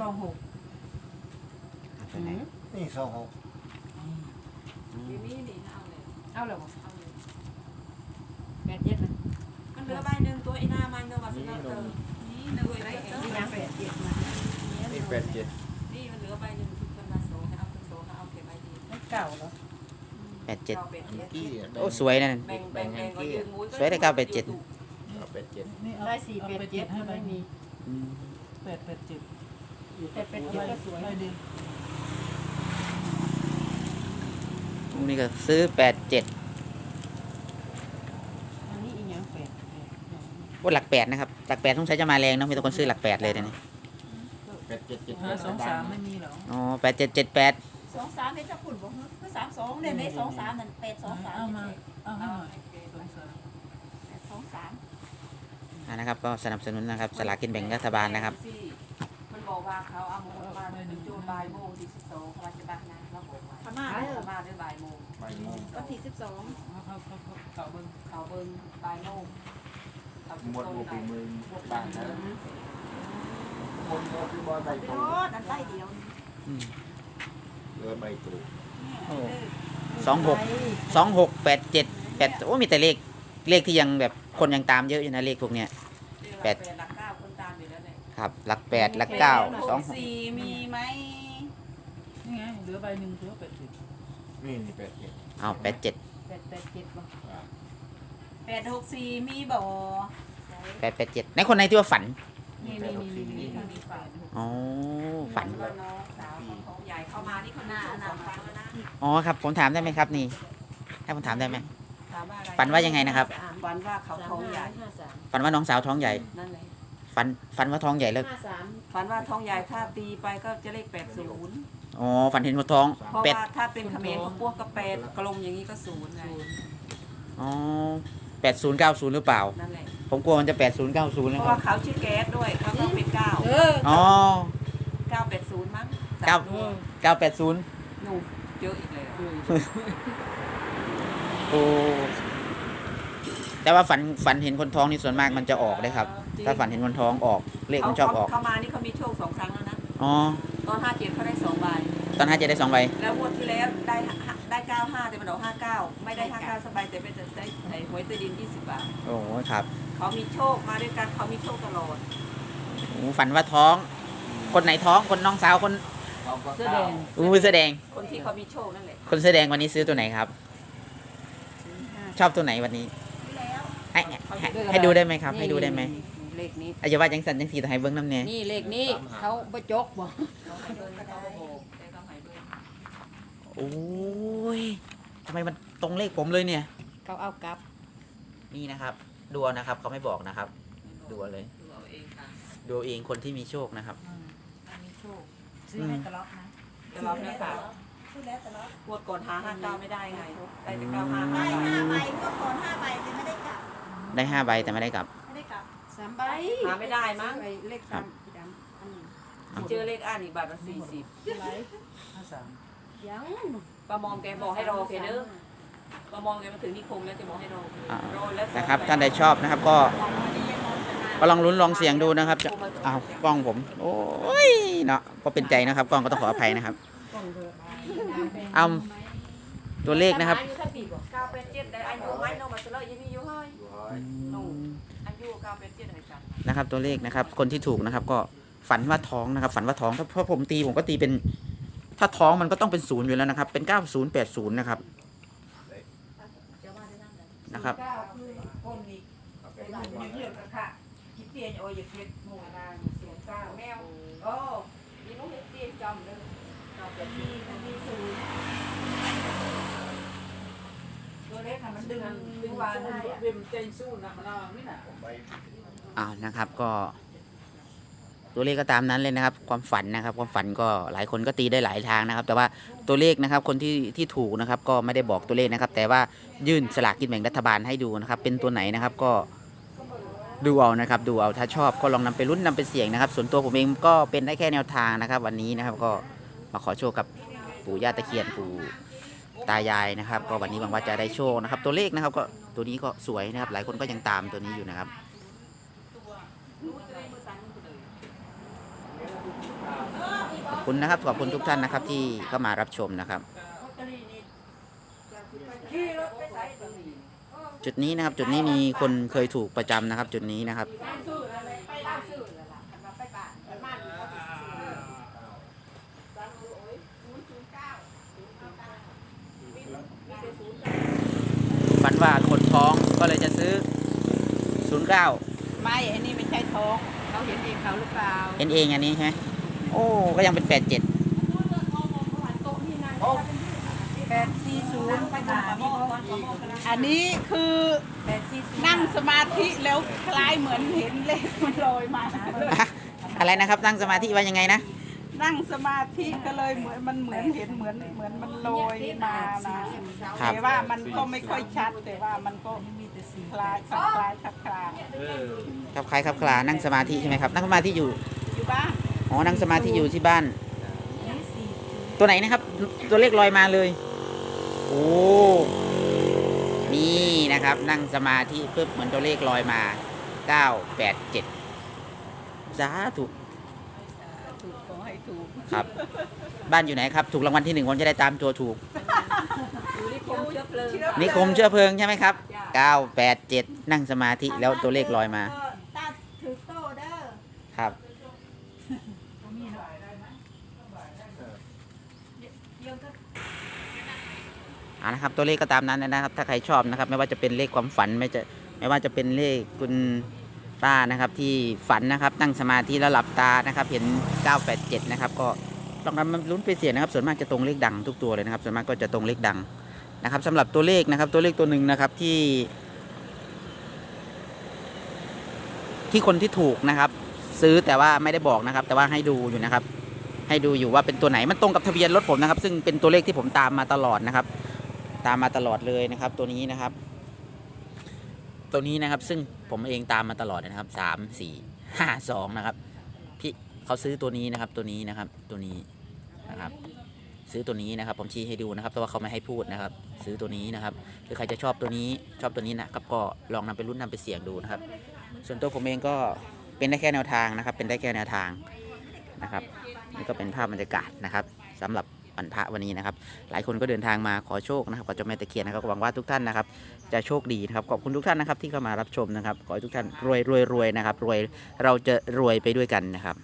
สองหกเอาตัวไหนนี่สองหกมีมีนี่เอาเลยเอาเลยบ่เอาเลยแปดเจ็ดนะมันเหลือใบหนึ่งตัวไอ้หน้ามันเนาะว่าสิเนาะเออนี่หนึ่งไอ้เออนี่ยังแปดเจ็ดนะนี่แปดเจ็ดนี่มันเหลือใบหนึ่งทุกคนมาโซ่ให้เอาตัวโซ่ให้เอาเก็บใบดีเลขเก่าเหรอแปดเจ็ดอาเป็ดเมื่อเจ็ดกี้อะโอ้สวยนั่นแบ่งแบ่งแบ่งก็ยืนมุ้ยสวยได้เก้าเป็ดเจ็ดเอาแปดเจ็ดได้สี่แปดเจ็ดให้ไม่มีอืมแปดแปดเจ็ด แต่แปดเจ็ดก็สวยได้ดีพรุ่งนี้ก็ซื้อแปดเจ็ดอันนี้อีกอย่างแปดว่าหลักแปดนะครับ หลักแปดต้องใช้จะมาแรงเนาะมีแต่คนซื้อหลักแปดเลยนะนี่แปดเจ็ดเจ็ดห้าสองสามไม่มีเหรออ๋อแปดเจ็ดเจ็ดแปดสองสามเป็นเจ้าขุนบ่ฮะคือสามสองเนี่ยในสองสามนั่นแปดสองสามเอามาเนี่ยเอาให้หน่อยสองสามแปดสองสาม อ่านะครับ ก็สนับสนุนนะครับสลากกินแบ่งรัฐบาลนะครับมัน บอกว่าเขาเอาโมงมาถึงจูนบ่ายโมงที่สิบสองเขาจะบ้านนะเขาบอกว่าพม่าเขาเด้อมาด้วยบ่ายโมงใบโมงวันที่สิบสองเอาเขาเบิ้งเขาเบิ่งบ่ายโมงเขาหมดโซบุนกไหมือบ้านนะคนก็คือบอลใบไปตูโดดอันใต้เดียวอืมเรือใบตูโอ้สองหกสองหกแปดเจ็ดแปดโอ้มีแต่เลขเลขที่ยังแบบคนยังตามเยอะอยู่นะเลขพวกเนี้ย แปด ครับ หลักแปดหลักเก้าสองหกสี่มีไหมนี่ไงเหลือใบหนึ่งเหลือแปดเจ็ดนี่นี่แปดเจ็ดเอาแปดเจ็ดแปดแปดเจ็ดบ่แปดหกสี่มีบ่แปดแปดเจ็ดในคนในที่ว่าฝันนี่นี่นี่นี่นี่นี่ฝ่ายอ๋อฝันว่าน้องสาวของใหญ่เข้ามานี่เขาหน้าสองครั้งแล้วนะอ๋อครับผมถามได้ไหมครับนี่ให้ผมถามได้ไหมถามว่าอะไรฝันว่ายังไงนะครับฝันว่าเขาท้องใหญ่ห้าสามฝันว่าน้องสาวท้องใหญ่นั่นเลย ฝันฝันว่าท้องใหญ่แล้วห้าสามฝันว่าท้องใหญ่ถ้าตีไปก็จะเลขแปดศูนย์อ๋อฝันเห็นคนท้องเพราะเป็ดว่าถ้าเป็นเขมรของพวกก็แปดกลมอย่างนี้ก็ศูนย์ไงอ๋อแปดศูนย์เก้าศูนย์หรือเปล่า นั่นแหละผมกลัวมันจะแปดศูนย์เก้าศูนย์เพนะราะครัว่าบเขาชื่อแก๊สด้วยเขาต้องเป็นเก้าเอออ๋อเก้าแปดศูนย์มั้งเก้าสมตัวเก้าแปดศูนย์หนูเยอะอีกเลยอะโอ้แต่ว่าฝันฝันเห็นคนท้องนี่ส่วนมากมันจะออกเลยครับ ถ้าฝันเห็นคนท้องออกเลขมันชอบออก เขามานี่เขามีโชคสองครั้งแล้วนะ อ๋อ ตอนห้าเจ็ดเขาได้สองใบ ตอนห้าจะได้สองใบ แล้วงวดที่แล้วได้ห้าได้เก้าห้าแต่มันออกห้าเก้าไม่ได้ห้าเก้าสบายแต่เป็นจะได้ไอ้หวยใต้ดินยี่สิบบาท โอ้ครับเขามีโชคมาด้วยกันเขามีโชคตลอดโอ้ฝันว่าท้อง คนไหนท้องคนน้องสาวคนเขาก็เสื้อเก้าแดงอู้แสอแดง คนที่เขามีโชคนั่นแหละคนแสอแดงวันนี้ซื้อตัวไหนครับ ชอบตัวไหนวันนี้แล้ว ให้ให้ให้ดูได้ไหมครับ ให้ดูได้ไหม เลขนี้อาจจะว่าจังสันจังสีแต่ให้เบิ้งน้ำเนี่ยนี่เลขนี้เขาบ่จกบ่เขาให้เบิ้ลเขาก็โบกแต่เขาให้เบิ้ลโอ้ยทำไมมันตรงเลขผมเลยเนี่ย เขาเอากลับ นี่นะครับดูเอานะครับเขาไม่บอกนะครับดูเอาเลยดูเอาเองค่ะดูเอาเองคนที่มีโชคนะครับ มีโชคซื้อให้ตลอดนะเดี๋ยวเราเนี่ยค่ะซื้อแล้วตลอดงวดก่อนหาห้าเก้าไม่ได้ไงได้แต่เก้าห้าได้ห้าห้าใบก็ก่อนห้าใบแต่ไม่ได้กลับ ได้ห้าใบแต่ไม่ได้กลับไม่ได้กลับ สามใบหาไม่ได้มั้งไอ้เลขสามดำอันนี้เจอเลขอ่านอีกบาทละสี่สิบห้าสามยังป้ามองแกบอกให้รอเพเนอร์ป้ามองแกมาถึงนิคมแล้วจะบอกให้รออ่ารอแล้วนะครับท่านใดชอบนะครับก็ก็ลองลุ้นลองเสียงดูนะครับจะเอากล้องผม โอ้ยเนาะก็เป็นใจนะครับ กล้องก็ต้องขออภัยนะครับเอาตัวเลขนะครับ เก้าเป็นเจ็ดได้อายุไหมน้องมาเสลยยังมีอยู่เฮ้ยอยู่ห้อย อายุเก้าเป็นเจ็ดอะไรกันนะครับ ตัวเลขนะครับ คนที่ถูกนะครับ ก็ฝันว่าท้องนะครับ ฝันว่าท้องถ้าเพราะผมตีผมก็ตีเป็น ถ้าท้องมันก็ต้องเป็นศูนย์อยู่แล้วนะครับ เป็นเก้าศูนย์แปดศูนย์นะครับนะครับเก้าคือคนอีกเป็นหนึ่งเงี้ยกะค่ะคิดเตียนโอ้ยอย่าเก็บหมู่นางเสียงเก้าแมวโอ้ยนุ่งเตี้ยจำเลยเก้าเป็นมีมันมีศูนย์ ตัวเล็กน่ะมันดึงดึงวานได้อะเวมใจสู้นะมันเอาไม่นาใบอ้าวนะครับก็ ตัวเลขก็ตามนั้นเลยนะครับ ความฝันนะครับ ความฝันก็หลายคนก็ตีได้หลายทางนะครับ แต่ว่าตัวเลขนะครับคนที่ที่ถูกนะครับ ก็ไม่ได้บอกตัวเลขนะครับ แต่ว่ายื่นสลากกินแบ่งรัฐบาลให้ดูนะครับ เป็นตัวไหนนะครับก็ดูเอานะครับ ดูเอาถ้าชอบก็ลองนำไปรุ่นนำไปเสี่ยงนะครับ ส่วนตัวผมเองก็เป็นได้แค่แนวทางนะครับ วันนี้นะครับก็มาขอโชคกับปู่ย่าตะเคียนปู่ ตายายนะครับ ก็วันนี้หวังว่าจะได้โชคนะครับ ตัวเลขนะครับ ก็ตัวนี้ก็สวยนะครับ หลายคนก็ยังตามตัวนี้อยู่นะครับรู้จะได้มือบคุณนะครับขอบคุณทุกท่านนะครับ ที่เข้ามารับชมนะครับ จุดนี้นะครับจุดนี้มีคนเคยถูกประจำนะครับ จุดนี้นะครับ ฝันว่าคนท้องก็เลยจะซื้อ 09 ไม่อันนี้ไม่ใช่ท้องเขาเห็นเองเขาหรือเปล่าเห็นเองอันนี้ใช่ไหมโอ้ก็ยังเป็น 87 แปดสี่ศูนย์อันนี้คือแปดสี่สิบนั่งสมาธิแล้วคล้ายเหมือนเห็นเลขมันลอยมา อะอะไรนะครับนั่งสมาธิว่ายังไงนะ นั่งสมาธิก็เลยเหมือนมันเหมือนเห็นเหมือนเหมือนมันลอยมานะครับแต่ว่ามันก็ไม่ค่อยชัดแต่ว่ามันก็คล้ายคล้ายคล้ายคล้ายเออครับใครครับคลานั่งสมาธิใช่ไหมครับนั่งสมาธิอยู่อยู่บ้านอ๋อนั่งสมาธิอยู่ที่บ้าน ตัวไหนนะครับ ตัวเลขลอยมาเลยโอ้นี่นะครับ นั่งสมาธิปุ๊บเหมือนตัวเลขลอยมา987สาธุ ถูกขอให้ถูกครับ บ้านอยู่ไหนครับ ถูกรางวัลที่หนึ่งผมจะได้ตามตัวถูก อยู่ที่คมเชื้อเพลิงนิคมเชื้อเพลิงใช่ไหมครับ 987 นั่งสมาธิแล้วตัวเลขลอยมาตาถือโต้เด้อครับอ่านะครับตัวเลขก็ตามนั้นนะครับ ถ้าใครชอบนะครับ ไม่ว่าจะเป็นเลขความฝันไม่จะไม่ว่าจะเป็นเลขคุณ ป้านะครับที่ฝันนะครับตั้งสมาธิแล้วหลับตานะครับเห็น 987 นะครับก็ลองนำมาลุ้นไปเสี่ยงนะครับส่วนมากจะตรงเลขดังทุกตัวเลยนะครับ ส่วนมากก็จะตรงเลขดังนะครับสำหรับตัวเลขนะครับตัวเลขตัวหนึ่งนะครับที่ ที่คนที่ถูกนะครับ ซื้อแต่ว่าไม่ได้บอกนะครับ แต่ว่าให้ดูอยู่นะครับ ให้ดูอยู่ว่าเป็นตัวไหนมันตรงกับทะเบียนรถผมนะครับ ซึ่งเป็นตัวเลขที่ผมตามมาตลอดนะครับ ตามมาตลอดเลยนะครับ ตัวนี้นะครับ ตัวนี้นะครับ ซึ่งผมเองตามมาตลอดนะครับสามสี่ห้าสองนะครับ พี่เขาซื้อตัวนี้นะครับ ตัวนี้นะครับ ตัวนี้นะครับ ซื้อตัวนี้นะครับ ผมชี้ให้ดูนะครับ แต่ว่าเขาไม่ให้พูดนะครับ ซื้อตัวนี้นะครับหรือใครจะชอบตัวนี้ชอบตัวนี้นะครับก็ลองนำไปรุ่นนำไปเสี่ยงดูนะครับ ส่วนตัวผมเองก็เป็นได้แค่แนวทางนะครับ เป็นได้แค่แนวทางนะครับนี่ก็เป็นภาพบรรยากาศนะครับสำหรับ วันพระวันนี้นะครับ หลายคนก็เดินทางมาขอโชคนะครับกับเจ้าแม่ตะเคียนนะครับก็หวังว่าทุกท่านนะครับ จะโชคดีนะครับขอบคุณทุกท่านนะครับที่เข้ามารับชมนะครับขอให้ทุกท่านรวยรวยรวยนะครับรวยเราจะรวยไปด้วยกันนะครับ